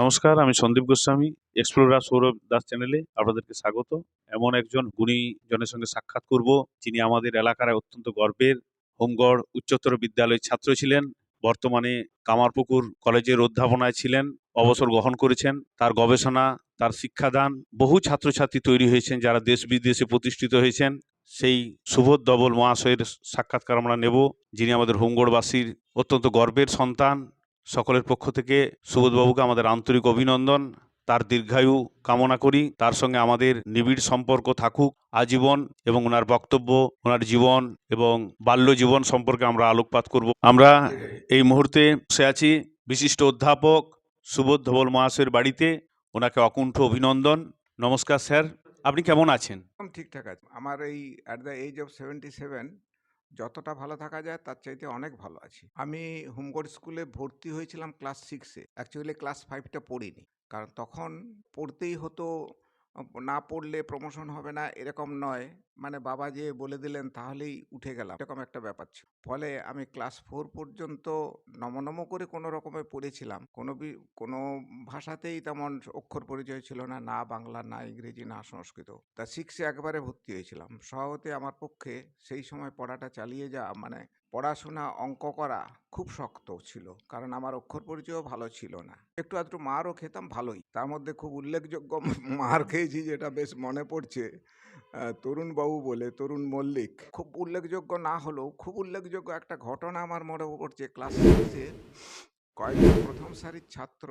নমস্কার, আমি সন্দীপ গোস্বামী এক্সপ্লোরার সৌরভ দাস চ্যানেলে আপনাদেরকে স্বাগত। এমন একজন গুণী জনের সঙ্গে সাক্ষাৎ করব, যিনি আমাদের এলাকার অত্যন্ত গর্বের হোমগড় উচ্চতর বিদ্যালয়ের ছাত্র ছিলেন, বর্তমানে কামারপুকুর কলেজের অধ্যাপনায় ছিলেন, অবসর গ্রহণ করেছেন, তার গবেষণা, তার শিক্ষাদান বহু ছাত্রছাত্রী তৈরি হয়েছেন, যারা দেশ বিদেশে প্রতিষ্ঠিত হয়েছেন। সেই সুবোধ ডবল মহাশয়ের সাক্ষাৎকার আমরা নেব, যিনি আমাদের হোমগড়বাসীর অত্যন্ত গর্বের সন্তান। সকলের পক্ষ থেকে সুবোধবাবুকে আমাদের আন্তরিক অভিনন্দন। তার দীর্ঘায়ু কামনা করি। তার সঙ্গে আমাদের নিবিড় সম্পর্ক থাকুক, আজীবন, এবং ওনার বক্তব্য, ওনার জীবন এবং বাল্য জীবন সম্পর্কে আমরা আলোকপাত করব। আমরা এই মুহূর্তে বসে আছি বিশিষ্ট অধ্যাপক সুবোধ ধবল মহাশয়ের বাড়িতে। ওনাকে অকুণ্ঠ অভিনন্দন। নমস্কার, স্যার। আপনি কেমন আছেন? ঠিকঠাক আছে। আমার এই at the age of seventy seven যতটা ভালো থাকা যায়, তার চাইতে অনেক ভালো আছি। আমি হোমগড় স্কুলে ভর্তি হয়েছিলাম ক্লাস সিক্সে অ্যাকচুয়ালি ক্লাস ফাইভটা পড়িনি। কারণ তখন পড়তেই হতো না পড়লে প্রমোশন হবে না, এরকম নয়। মানে বাবা যে বলে দিলেন, তাহলেই উঠে গেলাম। এরকম একটা ব্যাপার ছিল। ফলে আমি ক্লাস ফোর পর্যন্ত নমনম করে কোনো রকমে পড়েছিলাম। কোনো কোনো ভাষাতেই তেমন অক্ষর পরিচয় ছিল না না বাংলা, না ইংরেজি, না সংস্কৃত। তা সিক্সে একবারে ভর্তি হয়েছিলাম। স্বভাবতে আমার পক্ষে সেই সময় পড়াটা চালিয়ে যাওয়া মানে পড়াশোনা অঙ্ক করা খুব শক্ত ছিল কারণ আমার অক্ষর পরিচয়ও ভালো ছিল না। একটু আধটু মারও খেতাম ভালোই। তার মধ্যে খুব উল্লেখযোগ্য মার খেয়েছি যেটা বেশ মনে পড়ছে আহ, তরুণবাবু বলে তরুণ মল্লিক। খুব উল্লেখযোগ্য না হলেও খুব উল্লেখযোগ্য একটা ঘটনা আমার মনে পড়ছে ক্লাস কয়েকজন প্রথম সারির ছাত্র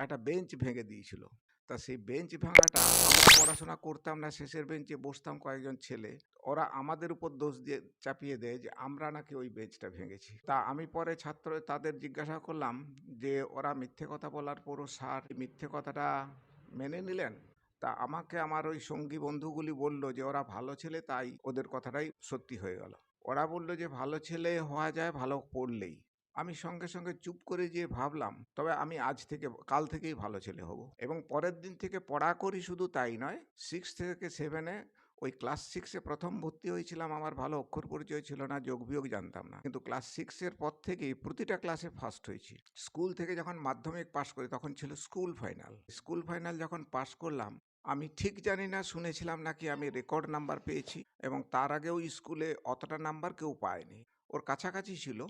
একটা বেঞ্চ ভেঙে দিয়েছিল। তা সেই বেঞ্চ ভাঙাটা আমরা পড়াশোনা করতাম না, শেষের বেঞ্চে বসতাম কয়েকজন ছেলে। ওরা আমাদের উপর দোষ দিয়ে চাপিয়ে দেয় যে, আমরা নাকি ওই বেঞ্চটা ভেঙেছি। তা আমি পরে ছাত্র তাদের জিজ্ঞাসা করলাম যে, ওরা মিথ্যে কথা বলার পরও স্যার মিথ্যে কথাটা মেনে নিলেন? তা আমাকে আমার ওই সঙ্গী বন্ধুগুলি বলল যে, ওরা ভালো ছেলে, তাই ওদের কথাটাই সত্যি হয়ে গেল। ওরা বলল যে, ভালো ছেলে হওয়া যায়, ভালো পড়লেই। আমি সঙ্গে সঙ্গে চুপ করে যেয়ে ভাবলাম, তবে আমি আজ থেকে, কাল থেকেই ভালো ছেলে হব। এবং পরের দিন থেকে পড়া করি শুধু তাই নয় সিক্স থেকে সেভেনে ওই ক্লাস সিক্সে প্রথম ভর্তি হয়েছিলাম। আমার ভালো অক্ষর পরিচয় ছিল না, যোগ বিয়োগ জানতাম না। কিন্তু ক্লাস সিক্সের পর থেকেই প্রতিটা ক্লাসে ফার্স্ট হয়েছি। স্কুল থেকে যখন মাধ্যমিক পাশ করি, তখন ছিল স্কুল ফাইনাল স্কুল ফাইনাল যখন পাশ করলাম, আমি ঠিক জানি না, শুনেছিলাম নাকি আমি রেকর্ড নাম্বার পেয়েছি এবং তার আগেও স্কুলে অতটা নাম্বার কেউ পায়নি। ওর কাছাকাছি ছিল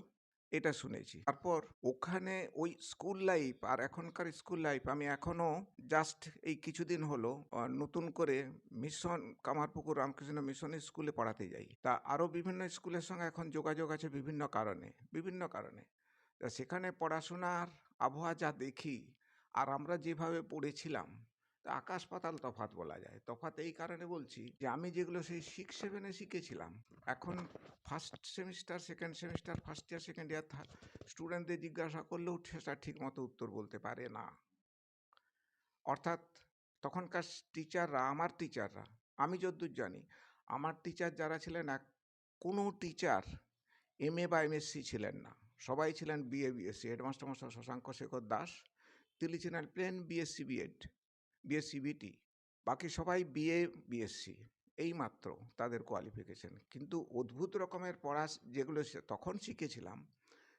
এটা শুনেছি। তারপর ওখানে ওই স্কুল লাইফ আর এখনকার স্কুল লাইফ আমি এখনও জাস্ট এই কিছুদিন হলো নতুন করে মিশন, কামারপুকুর রামকৃষ্ণ মিশন স্কুলে পড়াতে যাই। তা আরও বিভিন্ন স্কুলের সঙ্গে এখন যোগাযোগ আছে বিভিন্ন কারণে বিভিন্ন কারণে। তা সেখানে পড়াশোনার আবহাওয়া যা দেখি আর আমরা যেভাবে পড়েছিলাম তা আকাশ পাতাল তফাৎ বলা যায়। তফাৎ এই কারণে বলছি যে, আমি যেগুলো সেই সিক্স সেভেনে শিখেছিলাম, এখন first semester second semester first year second year স্টুডেন্টদের জিজ্ঞাসা করলেও সেটা ঠিক মতো উত্তর বলতে পারে না। অর্থাৎ তখনকার টিচাররা আমার টিচাররা আমি যদ্দূর জানি, আমার টিচার যারা ছিলেন এক, কোনো টিচার এম এ বা এমএসসি ছিলেন না। সবাই ছিলেন BA BSc headmaster master Shashanka Shekhar Das, তিনি ছিলেন প্লেন বিএসসি বিএড বিএসসি বিটি বাকি সবাই বিএ বিএসসি এই মাত্র তাদের কোয়ালিফিকেশন কিন্তু অদ্ভুত রকমের পড়া যেগুলো তখন শিখেছিলাম,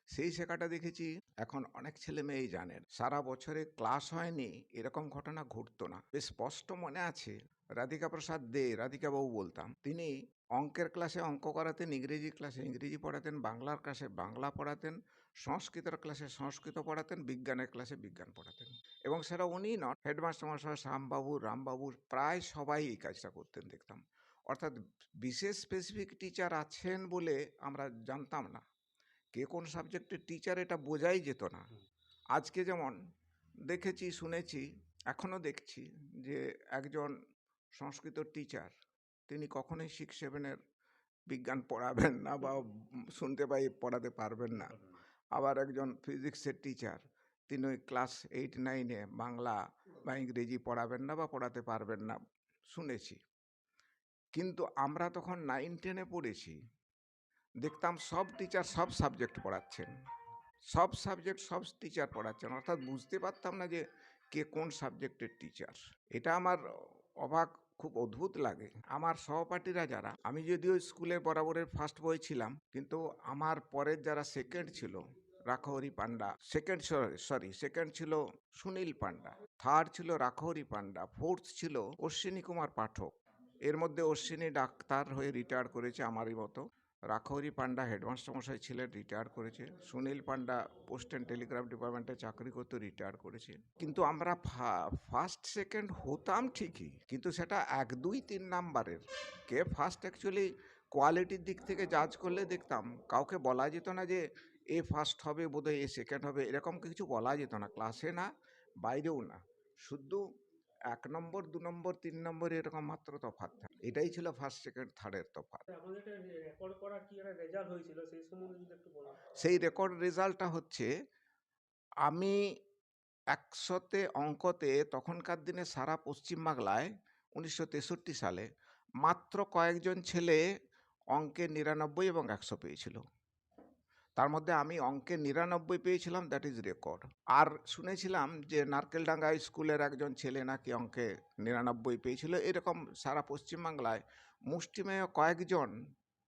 সেই শেখাটা দেখেছি এখন অনেক ছেলে মেয়েই জানেন। সারা বছরে ক্লাস হয়নি, এরকম ঘটনা ঘটতো না। বেশ স্পষ্ট মনে আছে রাধিকা প্রসাদ দে রাধিকা বাবু বলতাম, তিনি অঙ্কের ক্লাসে অঙ্ক করাতেন ইংরেজি ক্লাসে ইংরেজি পড়াতেন বাংলার ক্লাসে বাংলা পড়াতেন সংস্কৃতের ক্লাসে সংস্কৃত পড়াতেন বিজ্ঞানের ক্লাসে বিজ্ঞান পড়াতেন। এবং সেটা উনি নট হেডমাস্টার মশাই শ্যামবাবু রামবাবু প্রায় সবাই এই কাজটা করতেন দেখতাম। অর্থাৎ বিশেষ স্পেসিফিক টিচার আছেন বলে আমরা জানতাম না। কে কোন সাবজেক্টের টিচার এটা বোঝাই যেত না। আজকে যেমন দেখেছি শুনেছি এখনও দেখছি যে একজন সংস্কৃত টিচার তিনি কখনোই সিক্স সেভেনের বিজ্ঞান পড়াবেন না বা শুনতে পাই পড়াতে পারবেন না। আবার একজন ফিজিক্সের টিচার তিনি ওই ক্লাস এইট নাইনে বাংলা বা ইংরেজি পড়াবেন না বা পড়াতে পারবেন না। শুনেছি। কিন্তু আমরা তখন নাইন টেনে পড়েছি। দেখতাম সব টিচার সব সাবজেক্ট পড়াচ্ছেন। সব সাবজেক্ট সব টিচার পড়াচ্ছেন। অর্থাৎ বুঝতে পারতাম না যে কে কোন সাবজেক্টের টিচার এটা আমার অবাক খুব অদ্ভুত লাগে। আমার সহপাঠীরা যারা, আমি যদিও স্কুলে বরাবরের ফার্স্ট বয় ছিলাম, কিন্তু আমার পরের যারা সেকেন্ড ছিল Rakhahari Panda second sorry second ছিল সুনীল পান্ডা থার্ড ছিল রাখহরি পান্ডা ফোর্থ ছিল অশ্বিনী কুমার পাঠক। এর মধ্যে অশ্বিনী ডাক্তার হয়ে রিটায়ার করেছে আমারই মতো। রাখহরি পান্ডা হেডমাস্টার মশাই ছিলেন রিটায়ার করেছে। Sunil Panda post and telegraph ডিপার্টমেন্টে চাকরি করতে রিটায়ার করেছে। কিন্তু আমরা ফার্স্ট সেকেন্ড হতাম ঠিকই, কিন্তু সেটা এক, দুই, তিন নাম্বারের। কে ফার্স্ট অ্যাকচুয়ালি কোয়ালিটির দিক থেকে জাজ করলে দেখতাম, কাউকে বলা যেত না যে এ ফার্স্ট হবে, বোধহয় এ সেকেন্ড হবে, এরকম কিছু বলা যেত না ক্লাসে না, বাইরেও না। শুধু এক নম্বর, দু নম্বর, তিন নম্বর এরকম মাত্র তফাৎ। থাকে এটাই ছিল ফার্স্ট সেকেন্ড থার্ডের তফাৎ। সেই রেকর্ড রেজাল্টটা হচ্ছে আমি একশোতে অঙ্কতে তখনকার দিনে সারা পশ্চিম বাংলায় উনিশশো তেষট্টি সালে মাত্র কয়েকজন ছেলে অঙ্কে নিরানব্বই এবং একশো পেয়েছিল। তার মধ্যে আমি অঙ্কে নিরানব্বই পেয়েছিলাম দ্যাট ইজ রেকর্ড আর শুনেছিলাম যে নারকেলডাঙ্গা স্কুলের একজন ছেলে নাকি অঙ্কে নিরানব্বই পেয়েছিল। এরকম সারা পশ্চিমবাংলায় মুষ্টিমেয় কয়েকজন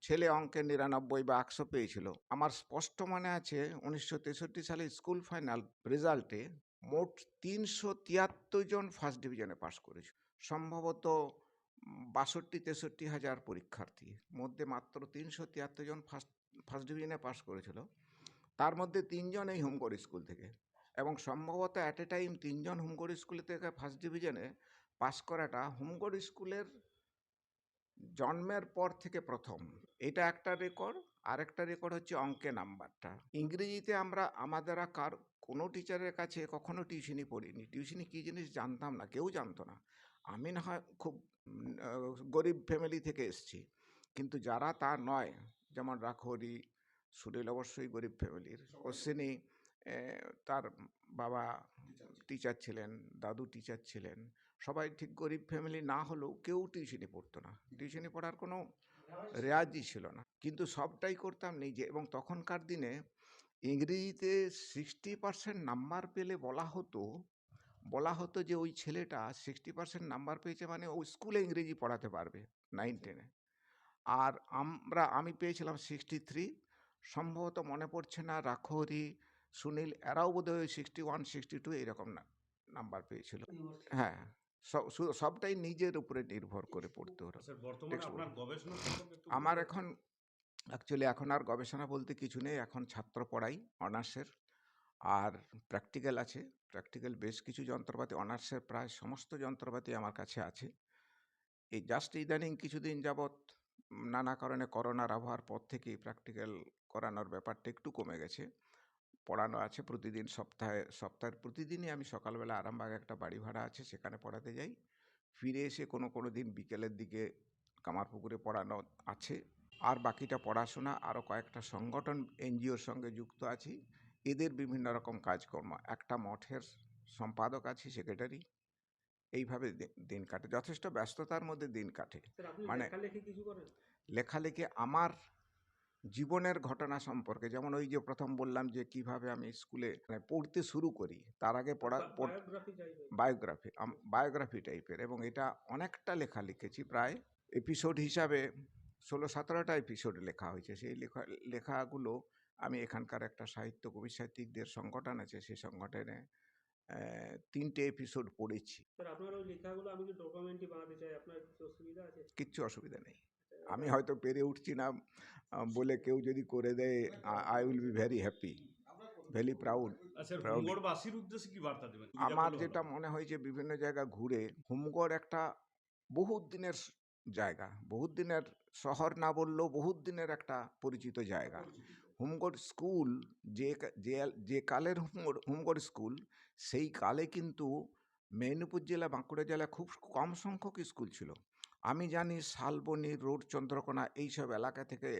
ছেলে অঙ্কে নিরানব্বই বা একশো পেয়েছিল। আমার স্পষ্ট মনে আছে, উনিশশো তেষট্টি সালে স্কুল ফাইনাল রেজাল্টে মোট তিনশো তিয়াত্তর জন ফার্স্ট ডিভিশনে পাশ করেছে। সম্ভবত বাষট্টি তেষট্টি হাজার পরীক্ষার্থী। মধ্যে মাত্র তিনশো তিয়াত্তর জন ফার্স্ট ফার্স্ট ডিভিশনে পাশ করেছিল। তার মধ্যে তিনজন এই হোমগড় স্কুল থেকে এবং সম্ভবত অ্যাট এ টাইম তিনজন হোমগড় স্কুল থেকে ফার্স্ট ডিভিশনে পাস করাটা হোমগড় স্কুলের জন্মের পর থেকে প্রথম। এটা একটা রেকর্ড আরেকটা রেকর্ড হচ্ছে অঙ্কে নাম্বারটা। ইংরেজিতে আমরা আমাদের কার, কোনো টিচারের কাছে কখনো টিউশনি পড়িনি। টিউশনি কী জিনিস জানতাম না, কেউ জানতো না। আমি না হয় খুব গরিব ফ্যামিলি থেকে এসেছি। কিন্তু যারা তা নয় যেমন রাখরি সুনীল অবশ্যই গরিব ফ্যামিলির অশ্বিনী তার বাবা টিচার ছিলেন। দাদু টিচার ছিলেন। সবাই ঠিক গরিব ফ্যামিলি না হলেও কেউ টিউশনি পড়তো না। টিউশনি পড়ার কোনো রেয়াজই ছিল না। কিন্তু সবটাই করতাম নিজে এবং তখনকার দিনে ইংরেজিতে সিক্সটি পার্সেন্ট নাম্বার পেলে বলা হতো বলা হতো যে ওই ছেলেটা সিক্সটি পার্সেন্ট নাম্বার পেয়েছে মানে ও স্কুলে ইংরেজি পড়াতে পারবে নাইন টেনে আর আমরা আমি পেয়েছিলাম সিক্সটি থ্রি সম্ভবত মনে পড়ছে না রাখহরি সুনীল এরাও বোধহয় সিক্সটি ওয়ান সিক্সটি টু এরকম নাম্বার পেয়েছিল হ্যাঁ সবটাই নিজের উপরে নির্ভর করে পড়তে সম্পর্কে একটু আমার এখন অ্যাকচুয়ালি এখন আর গবেষণা বলতে কিছু নেই এখন ছাত্র পড়াই অনার্সের আর প্র্যাকটিক্যাল আছে প্র্যাকটিক্যাল বেশ কিছু যন্ত্রপাতি অনার্সের প্রায় সমস্ত যন্ত্রপাতি আমার কাছে আছে। এই জাস্ট ইদানিং কিছুদিন যাবৎ নানা কারণে করোনার আবহাওয়ার পর থেকেই প্র্যাকটিক্যাল করানোর ব্যাপারটা একটু কমে গেছে। পড়ানো আছে প্রতিদিন সপ্তাহে, সপ্তাহের প্রতিদিনই আমি সকালবেলা আরামবাগে একটা বাড়ি ভাড়া আছে সেখানে পড়াতে যাই। ফিরে এসে কোনো কোনো দিন বিকেলের দিকে কামারপুকুরে পড়ানো আছে। আর বাকিটা পড়াশোনা আরও কয়েকটা সংগঠন, এনজিওর সঙ্গে যুক্ত আছি। এদের বিভিন্ন রকম কাজকর্ম। একটা মঠের সম্পাদক আছি সেক্রেটারি এইভাবে দিন কাটে। যথেষ্ট ব্যস্ততার মধ্যে দিন কাটে। মানে- লেখালেখি আমার জীবনের ঘটনা সম্পর্কে যেমন ওই যে প্রথম বললাম যে কীভাবে আমি স্কুলে মানে পড়তে শুরু করি তার আগে পড়া বায়োগ্রাফি বায়োগ্রাফি টাইপের এবং এটা অনেকটা লেখা লিখেছি প্রায় এপিসোড হিসাবে ষোলো সতেরোটা এপিসোড লেখা হয়েছে। সেই লেখা লেখাগুলো আমি এখানকার একটা সাহিত্য কবি সাহিত্যিকদের সংগঠন আছে সেই সংগঠনে তিনটে এপিসোড পড়েছি। কিচ্ছু অসুবিধা নেই। আমি হয়তো পেরে উঠছি না বলে কেউ যদি করে দেয় I will be very happy very proud R sir proud. হোমগড়বাসীর উদ্দেশ্যে কি বার্তা দেবেন? সুবিধা আমার যেটা। মনে হয়েছে বিভিন্ন জায়গা ঘুরে হুমগড় একটা বহুত দিনের জায়গা বহুত দিনের শহর না বললেও বহুত দিনের একটা পরিচিত জায়গা। হুমগড় স্কুল যে যে যে কালের হুমগড় হুমগড় স্কুল সেই কালে কিন্তু মেদিনীপুর জেলা, বাঁকুড়া জেলা খুব কম সংখ্যক স্কুল ছিল। আমি জানি শালবনি, রোড, চন্দ্রকোনা এইসব এলাকা থেকে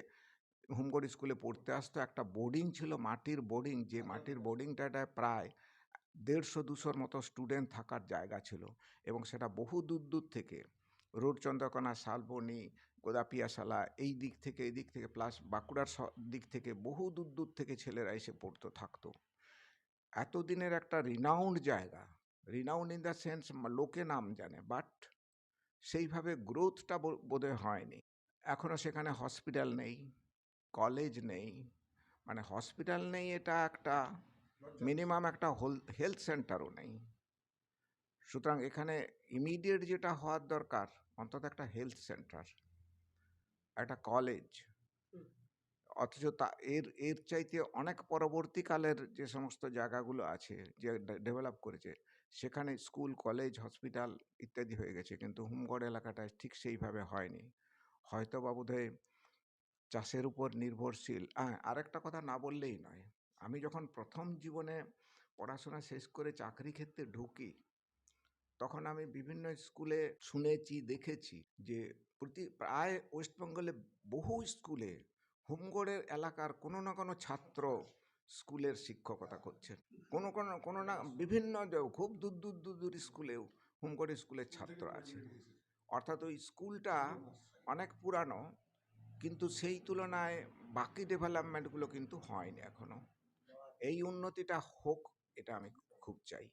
হুমগড় স্কুলে পড়তে আসতো। একটা বোর্ডিং ছিল, মাটির বোর্ডিং। যে মাটির বোর্ডিংটায় প্রায় দেড়শো, দুশোর মতো স্টুডেন্ট থাকার জায়গা ছিল এবং সেটা বহু দূর দূর থেকে। রোড, চন্দ্রকোনা, শালবনি, গোদাপিয়াশালা এই দিক থেকে, এই দিক থেকে, প্লাস বাঁকুড়ার দিক থেকে বহু দূর দূর থেকে ছেলেরা এসে পড়তো, থাকতো। এতদিনের একটা রিনাউন্ড জায়গা। রিনাউন্ড ইন দ্য সেন্স লোকে নাম জানে বাট সেইভাবে গ্রোথটা বোধহয় হয়নি। এখনও সেখানে হসপিটাল নেই কলেজ নেই। মানে হসপিটাল নেই এটা একটা মিনিমাম একটা হোল হেলথ সেন্টারও নেই। সুতরাং এখানে ইমিডিয়েট যেটা হওয়ার দরকার, অন্তত একটা হেলথ সেন্টার একটা কলেজ। অথচ তা, এর এর চাইতে অনেক পরবর্তীকালের যে সমস্ত জায়গাগুলো আছে, যে ডেভেলপ করেছে, সেখানে স্কুল, কলেজ, হসপিটাল ইত্যাদি হয়ে গেছে। কিন্তু হুমগড় এলাকাটায় ঠিক সেইভাবে হয়নি। হয়তো বা বোধহয় চাষের উপর নির্ভরশীল। হ্যাঁ আরেকটা কথা না বললেই নয়। আমি যখন প্রথম জীবনে পড়াশোনা শেষ করে চাকরি ক্ষেত্রে ঢুকি, তখন আমি বিভিন্ন স্কুলে শুনেছি, দেখেছি যে প্রতি, প্রায় ওয়েস্টবেঙ্গলে বহু স্কুলে হোমগড়ের এলাকার কোনো না কোনো ছাত্র স্কুলের শিক্ষকতা করছে কোনো কোনো কোনো না বিভিন্ন খুব দূর দূর দূর দূর স্কুলেও হোমগড় স্কুলের ছাত্র আছে। অর্থাৎ ওই স্কুলটা অনেক পুরানো কিন্তু সেই তুলনায় বাকি ডেভেলপমেন্টগুলো কিন্তু হয়নি এখনও। এই উন্নতিটা হোক এটা আমি খুব চাই।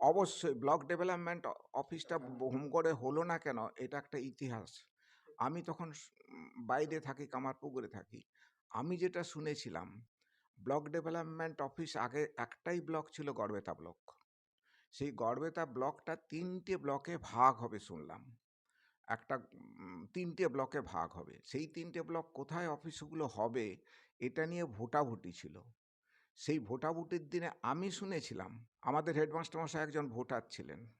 অবশ্যই ব্লক ডেভেলপমেন্ট অফিসটা হোমগড়ে হলো না কেন এটা একটা ইতিহাস। আমি তখন বাইরে থাকি, কামারপুকুরে থাকি। আমি যেটা শুনেছিলাম, ব্লক ডেভেলপমেন্ট অফিস আগে একটাই ব্লক ছিল গড়বেতা ব্লক। সেই গড়বেতা ব্লকটা তিনটে ব্লকে ভাগ হবে শুনলাম। একটা তিনটে ব্লকে ভাগ হবে। সেই তিনটে ব্লক কোথায় অফিসগুলো হবে, এটা নিয়ে ভোটাভুটি ছিল। সেই ভোটাভুটির দিনে আমি শুনেছিলাম, আমাদের হেডমাস্টার মশাই একজন ভোটার ছিলেন।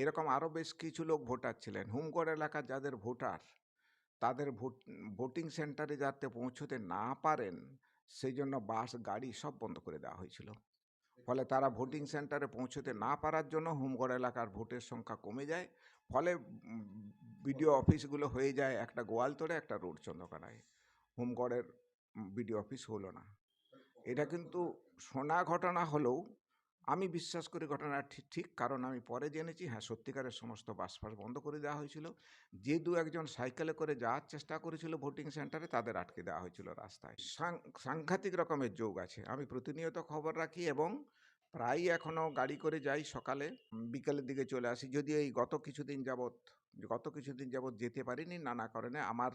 এরকম আরও বেশ কিছু লোক ভোটার ছিলেন। হুমগড় এলাকার যাদের ভোটার, তাদের ভোট, ভোটিং সেন্টারে যাতে পৌঁছতে না পারেন সেই জন্য বাস, গাড়ি সব বন্ধ করে দেওয়া হয়েছিল। ফলে তারা ভোটিং সেন্টারে পৌঁছতে না পারার জন্য হুমগড় এলাকার ভোটের সংখ্যা কমে যায়। ফলে বিডিও অফিসগুলো হয়ে যায় একটা গোয়ালতোড়ে একটা রোড চন্দ্রকোনায়। হুমগড়ের বিডিও অফিস হলো না। এটা কিন্তু শোনা ঘটনা হলেও আমি বিশ্বাস করি ঘটনা ঠিক ঠিক। কারণ আমি পরে জেনেছি হ্যাঁ সত্যিকারের সমস্ত বাস ফাস বন্ধ করে দেওয়া হয়েছিল। যে দু একজন সাইকেলে করে যাওয়ার চেষ্টা করেছিল ভোটিং সেন্টারে, তাদের আটকে দেওয়া হয়েছিল রাস্তায়। সাংঘাতিক রকমের যোগ আছে। আমি প্রতিনিয়ত খবর রাখি এবং প্রায়ই এখনও গাড়ি করে যাই সকালে। বিকেলের দিকে চলে আসি। যদি এই গত কিছুদিন যাবৎ, গত কিছুদিন যাবৎ যেতে পারিনি নানা কারণে আমার